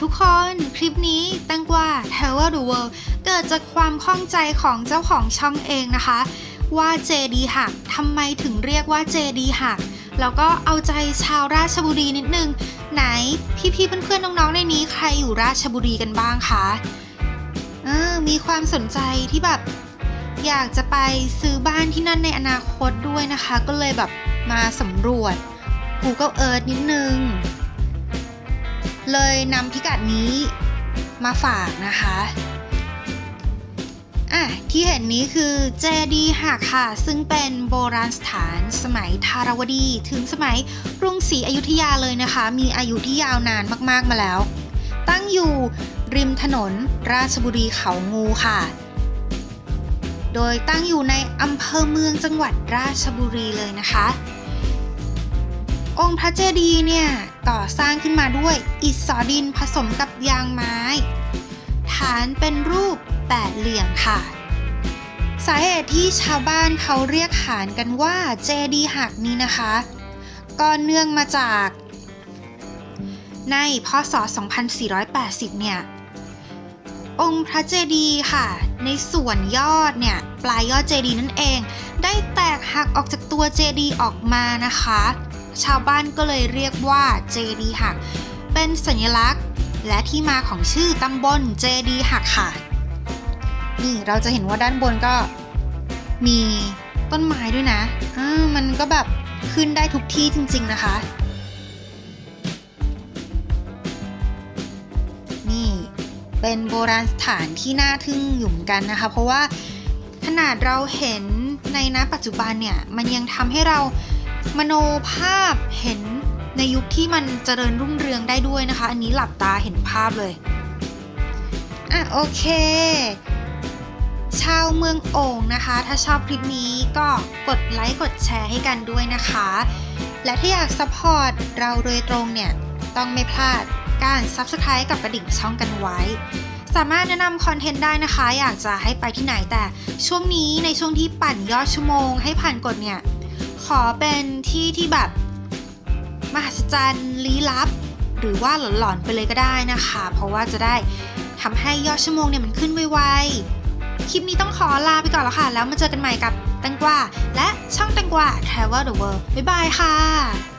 ทุกคน คลิปนี้ตังกว่า t e l l e r the World เกิดจากความข้องใจของเจ้าของช่องเองนะคะ ว่าเจดีหักทำไมถึงเรียกว่าเจดีหัก แล้วก็เอาใจชาวราชบุรีนิดนึง ไหนพี่ๆเพื่อนๆน้องๆในนี้ใครอยู่ราชบุรีกันบ้างคะออมีความสนใจที่แบบอยากจะไปซื้อบ้านที่นั่นในอนาคตด้วยนะคะ ก็เลยแบบมาสำรวจ Google Earth นิดนึง เลยนำพิกัดนี้มาฝากนะคะอะที่เห็นนี้คือเจดีหักค่ะ ซึ่งเป็นโบราณสถานสมัยทารวดี ถึงสมัยกรุงศรีอยุธยาเลยนะคะ มีอายุที่ยาวนานมากๆมาแล้ว ตั้งอยู่ริมถนนราชบุรีเขางูค่ะ โดยตั้งอยู่ในอำเภอเมืองจังหวัดราชบุรีเลยนะคะ องค์พระเจดีย์เนี่ย ก่อสร้างขึ้นมาด้วยอิฐสอดินผสมกับยางไม้ ฐานเป็นรูปแปดเหลี่ยมค่ะ สาเหตุที่ชาวบ้านเขาเรียกขานกันว่าเจดีหักนี้นะคะ ก็เนื่องมาจากในพศ 2480 เนี่ย องค์พระเจดีย์ค่ะ ในส่วนยอดเนี่ย ปลายยอดเจดีย์นั่นเอง ได้แตกหักออกจากตัวเจดีย์ออกมานะคะ ชาวบ้านก็เลยเรียกว่าเจดีหัก เป็นสัญลักษณ์ และที่มาของชื่อตำบลเจดีหักค่ะ นี่เราจะเห็นว่าด้านบนก็มีต้นไม้ด้วยนะมันก็แบบขึ้นได้ทุกที่จริง ๆ นะคะ นี่เป็นโบราณสถานที่น่าทึ่งอยู่เหมือนกันนะคะ เพราะว่าขนาดเราเห็นในณปัจจุบันเนี่ย มันยังทำให้เรา มโนภาพเห็นในยุคที่มันเจริญรุ่งเรืองได้ด้วยนะคะ อันนี้หลับตาเห็นภาพเลย อะโอเค ชาวเมืองโอ่งนะคะ ถ้าชอบคลิปนี้ก็กดไลค์กดแชร์ให้กันด้วยนะคะ และถ้าอยากซัพพอร์ตเราโดยตรงเนี่ย ต้องไม่พลาดการ Subscribe กับกระดิ่งช่องกันไว้ สามารถแนะนำคอนเทนต์ได้นะคะ อยากจะให้ไปที่ไหนแต่ช่วงนี้ในช่วงที่ปั่นยอดชั่วโมง ให้ผ่านกฎเนี่ย ขอเป็นที่ที่แบบมหัศจรรย์ลี้ลับ หรือว่าหลอนๆไปเลยก็ได้นะคะ เพราะว่าจะได้ทำให้ยอดชั่วโมงเนี่ยมันขึ้นไวๆ คลิปนี้ต้องขอลาไปก่อนแล้วค่ะ แล้วมาเจอกันใหม่กับแตงกวาและช่องแตงกวา Travel the World บ๊ายบายค่ะ